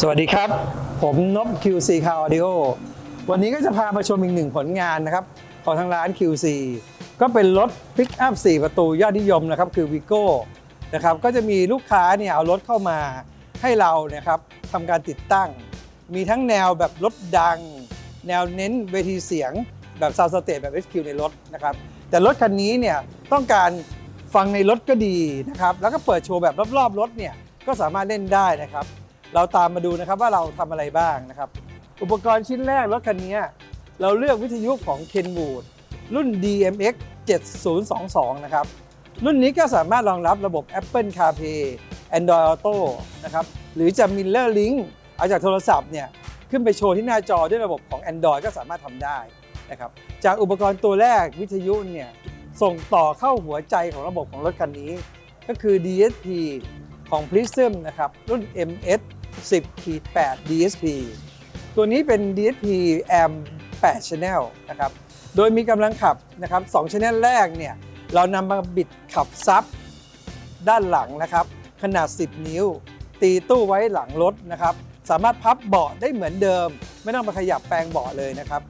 สวัสดีครับ ผมนบ QC Car Audio วันนี้ก็จะพามาชมอีกหนึ่งผลงานนะครับ ของทางร้าน QC ก็เป็นรถ Pick Up 4ประตูยอดนิยมนะครับ คือ Vigo นะครับก็จะมีลูกค้าเนี่ยเอารถเข้ามาให้เรานะครับทำการติดตั้ง มีทั้งแนวแบบรถดัง แนวเน้นเวทีเสียงแบบซาวสเตทแบบ SQ ในรถนะครับ แต่รถคันนี้เนี่ยต้องการฟังในรถก็ดีนะครับ แล้วก็เปิดโชว์แบบรอบๆรถเนี่ยก็สามารถเล่นได้นะครับ เราตามมาดูนะครับว่าเราทำอะไรบ้างนะครับ อุปกรณ์ชิ้นแรกรถคันนี้เราเลือกวิทยุของ Kenwood รุ่น DMX 7022 นะครับ รุ่นนี้ก็สามารถรองรับระบบ Apple CarPlay Android Auto นะครับ หรือจะ Mirror Link เอาจากโทรศัพท์เนี่ยขึ้นไปโชว์ที่หน้าจอด้วยระบบของ Android ก็สามารถทำได้นะครับ จากอุปกรณ์ตัวแรกวิทยุเนี่ยส่งต่อเข้าหัวใจของระบบของรถคันนี้ ก็คือ DSP ของ Prism นะครับ รุ่น MS 10 8 DSP ตัวนี้เป็น DSP AM 8 Channel นะครับ โดยมีกำลังขับนะครับ2 Channel แรกเนี่ยเรานำมาบิดขับซับด้านหลังนะครับ ขนาด 10 นิ้ว ตีตู้ไว้หลังรถนะครับ สามารถพับเบาะได้เหมือนเดิม ไม่ต้องมาขยับแปลงเบาะเลยนะครับ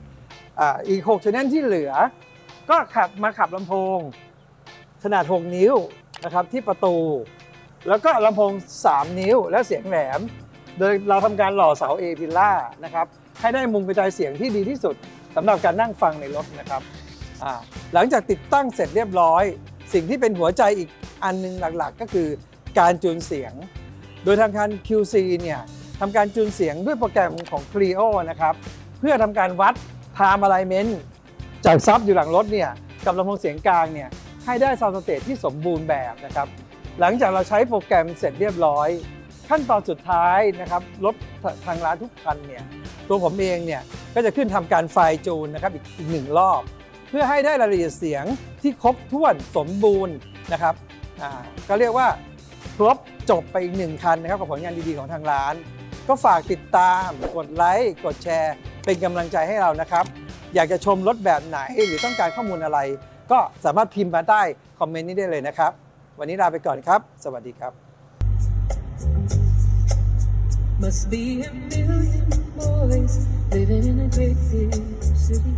ออีก6 Channel ที่เหลือ ก็ขับมาขับลำโพง ขนาด 6 นิ้วนะครับที่ประตู แล้วก็ลำโพง 3 นิ้วและเสียงแหลม โดยเราทำการหล่อเสา A พิล่านะครับให้ได้มุมกระจายเสียงที่ดีที่สุดสำหรับการนั่งฟังในรถนะครับหลังจากติดตั้งเสร็จเรียบร้อย สิ่งที่เป็นหัวใจอีกอันหนึงหลักๆ ก็คือการจูนเสียง โดยทางการ QC เนี่ยทำการจูนเสียงด้วยโปรแกรมของ Clio นะครับเพื่อทำการวัด Time Alignment จากซับอยู่หลังรถเนี่ยกับลำโพงเสียงกลางเนี่ยให้ได้ซาวด์สเตทที่สมบูรณ์แบบนะครับหลังจากเราใช้โปรแกรมเสร็จเรียบร้อย ขั้นตอนสุดท้ายนะครับรถทางร้านทุกคันเนี่ยตัวผมเองเนี่ยก็จะขึ้นทำการไฟจูนนะครับอีกอีกหนึ่งรอบ เพื่อให้ได้รายละเอียดเสียงที่ครบถ้วนสมบูรณ์นะครับก็เรียกว่าครบจบไปอีกหนึ่งคันนะครับกับผลงานดีๆของทางร้าน ก็ฝากติดตามกดไลค์กดแชร์ เป็นกำลังใจให้เรานะครับ อยากจะชมรถแบบไหนหรือต้องการข้อมูลอะไร ก็สามารถพิมพ์มาใต้คอมเมนต์นี้ได้เลยนะครับ วันนี้ลาไปก่อนครับ สวัสดีครับ Must be a million boys living in a great big city.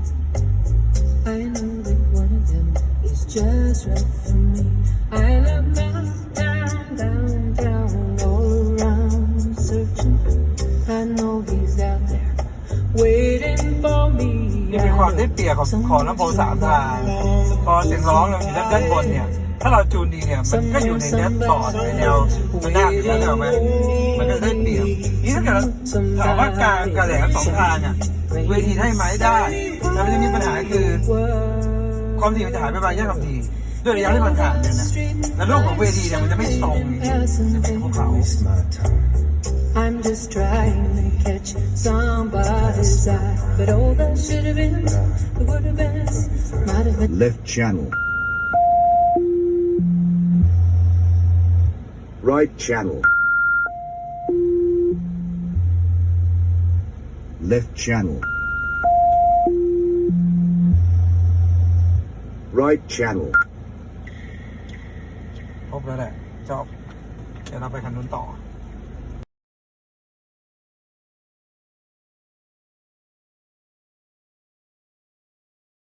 I know that one of them is just right for me. I love downtown, downtown, all around searching. I know he's out there waiting for me. นี่เป็นความได้เปรียบของของลำโพงสามทาง พอเสียงร้องเราอยู่ด้านด้านบนเนี่ย ถ้าเราจูนดีเนี่ย มันก็อยู่ในแดชบอร์ดในแนวมันหน้าอยู่แล้วไหมมันก็ได้ กิดเราถามว่ากางกับแหลสองทางอะเวทีให้ไหมได้แต่มันจะมีปัญหาคือความถี่มันจะหายไปบางแยกความถี่ด้วยระยะที่มันห่างกันนะแล้วรูปของเวทีเนี่ยมันจะไม่ตรงจะเป็นภูเขา I'm just trying to catch somebody's eye. But all that should have been, it would have been, might have been. Left channel. Right channel. Left channel. Right channel. ครบแล้วแหละจบเดี๋ยวเราไปคันนู้นต่อ